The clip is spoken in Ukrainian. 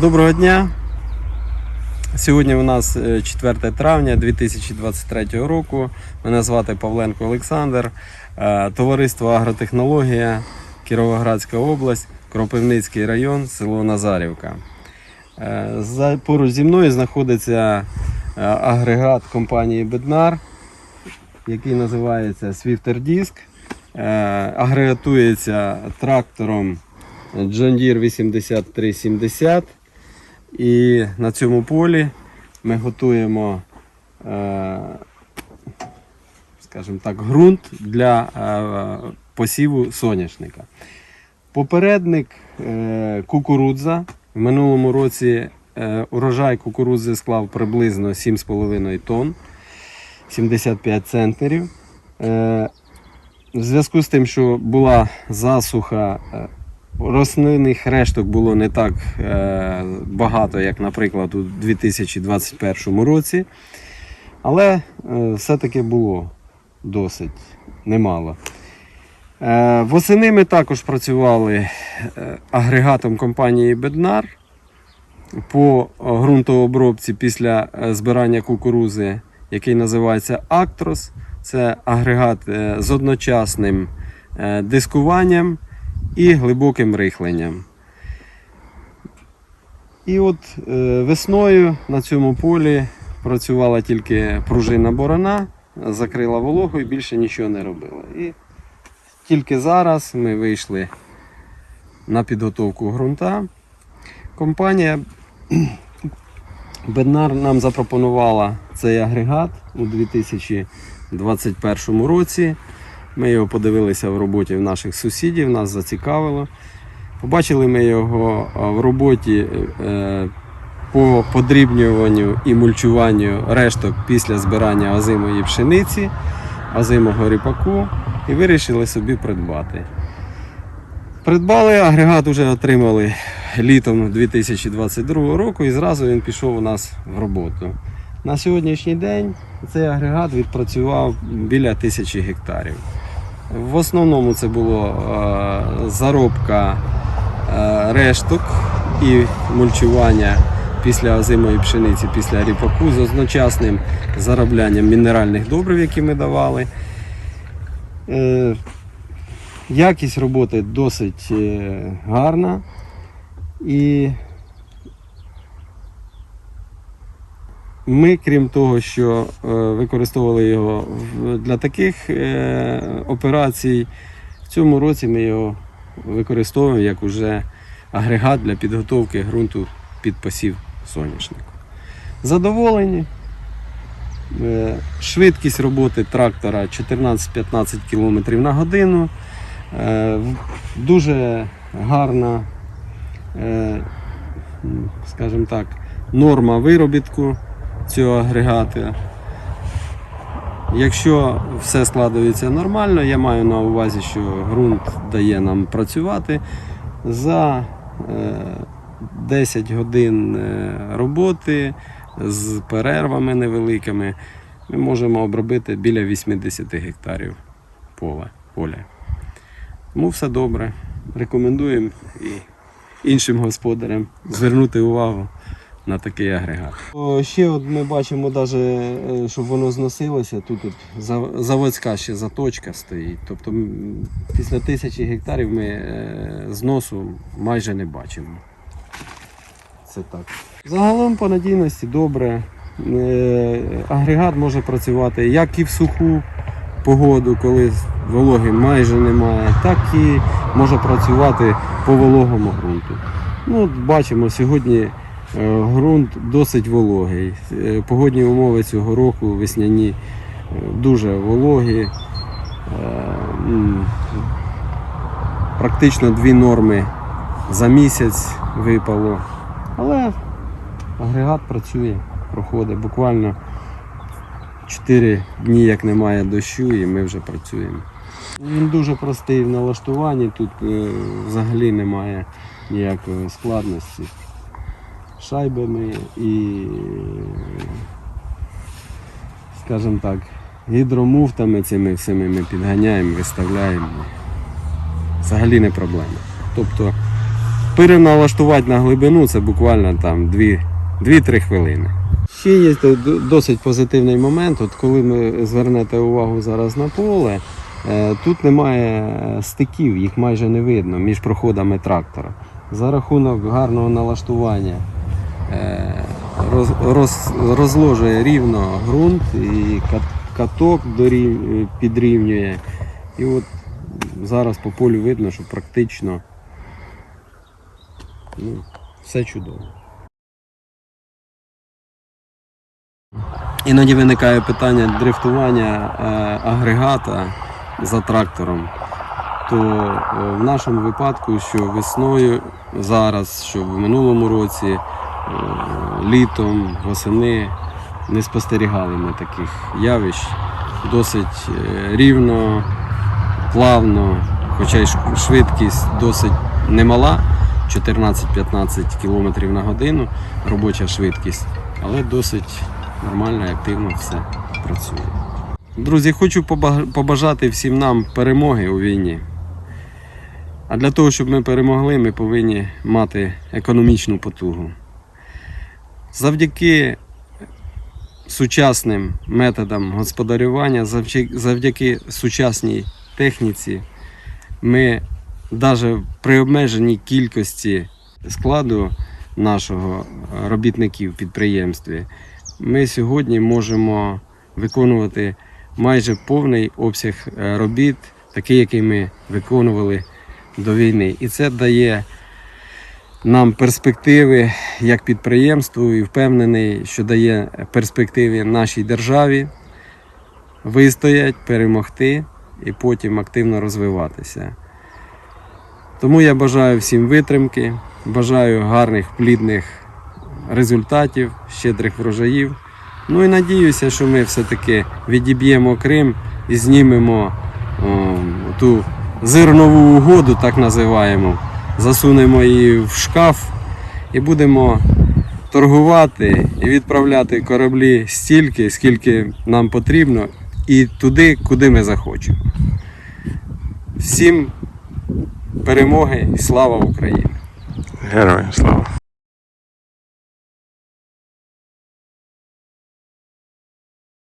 Доброго дня. Сьогодні у нас е, 4 травня 2023 року. Мене звати Павленко Олександр. Е, Товариство Агротехнологія, Кіровоградська область, Кропивницький район, село Назарівка. Е, Поруч зі мною знаходиться е, агрегат компанії Беднар, який називається Swifter Disc. Е, Агрегатується трактором John Deere 8370. І на цьому полі ми готуємо, е, скажімо так, ґрунт для е, посіву соняшника. Попередник е, кукурудза. В минулому році урожай кукурудзи склав приблизно 7,5 тонн, 75 центнерів. В зв'язку з тим, що була засуха, рослинних решток було не так е, багато, як, наприклад, у 2021 році. Але е, все-таки було досить немало. Е, восени ми також працювали агрегатом компанії Беднар по ґрунтообробці після збирання кукурузи, який називається Актрос. Це агрегат з одночасним дискуванням і глибоким рихленням. І от е, весною на цьому полі працювала тільки пружина борона, закрила вологу і більше нічого не робила. І тільки зараз ми вийшли на підготовку ґрунта. Компанія Беднар нам запропонувала цей агрегат у 2021 році. Ми його подивилися в роботі в наших сусідів, нас зацікавило. Побачили ми його в роботі е, по подрібнюванню і мульчуванню решток після збирання озимої пшениці, озимого ріпаку і вирішили собі придбати. Придбали, агрегат вже отримали літом 2022 року і зразу він пішов у нас в роботу. На сьогоднішній день цей агрегат відпрацював біля тисячі гектарів. В основному це було е, заробка е, решток і мульчування після озимої пшениці, після ріпаку з одночасним зароблянням мінеральних добрив, які ми давали. Е, Якість роботи досить гарна. І ми, крім того, що е, використовували його для таких е, операцій, в цьому році ми його використовуємо як уже агрегат для підготовки ґрунту під посів соняшнику. Задоволені. Е, Швидкість роботи трактора 14-15 км на годину. Дуже гарна, скажімо так, норма виробітку цього агрегату. Якщо все складається нормально, я маю на увазі, що ґрунт дає нам працювати за е, 10 годин е, роботи з перервами невеликими. Ми можемо обробити біля 80 гектарів поля. Тому все добре. Рекомендуємо і іншим господарям звернути увагу на такий агрегат. Ще от ми бачимо, навіть, щоб воно зносилося, тут от заводська ще заточка стоїть. Тобто після тисячі гектарів ми е, зносу майже не бачимо. Це так. Загалом по надійності добре. Е, Агрегат може працювати як і в суху погоду, коли вологи майже немає, так і може працювати по вологому ґрунту. Ну, бачимо, сьогодні е, ґрунт досить вологий. Е, Погодні умови цього року весняні е, дуже вологі. Е, Практично дві норми за місяць випало. Але агрегат працює, проходить буквально 4 дні, як немає дощу, і ми вже працюємо. Він дуже простий в налаштуванні, тут е, взагалі немає ніякої складності. Шайбами і, скажімо так, гідромуфтами цими всіми ми підганяємо, виставляємо. Взагалі не проблема. Тобто переналаштувати на глибину це буквально там 2-3 хвилини. Ще є досить позитивний момент. От коли ми звернете увагу зараз на поле, е, тут немає стиків, їх майже не видно між проходами трактора. За рахунок гарного налаштування роз, роз, розложує рівно ґрунт і каток дорів, підрівнює. І от зараз по полю видно, що практично ну, все чудово. Іноді виникає питання дрифтування е, агрегата за трактором. То е, в нашому випадку, що весною зараз, що в минулому році, е, літом, восени не спостерігали ми таких явищ. Досить е, рівно, плавно, хоча й швидкість досить немала, 14-15 км на годину робоча швидкість, але досить нормально і активно все працює. Друзі, хочу побажати всім нам перемоги у війні. А для того, щоб ми перемогли, ми повинні мати економічну потугу. Завдяки сучасним методам господарювання, завдяки, сучасній техніці, ми навіть при обмеженій кількості складу нашого е, робітників в підприємстві, ми сьогодні можемо виконувати майже повний обсяг е, робіт, такий, який ми виконували до війни. І це дає нам перспективи як підприємству і впевнений, що дає перспективи нашій державі вистоять, перемогти і потім активно розвиватися. Тому я бажаю всім витримки, бажаю гарних плідних результатів, щедрих врожаїв. Ну і надіюся, що ми все-таки відіб'ємо Крим і знімемо о, ту зернову угоду, так називаємо, засунемо її в шкаф і будемо торгувати і відправляти кораблі стільки, скільки нам потрібно, і туди, куди ми захочемо. Всім перемоги і слава Україні! Героям слава.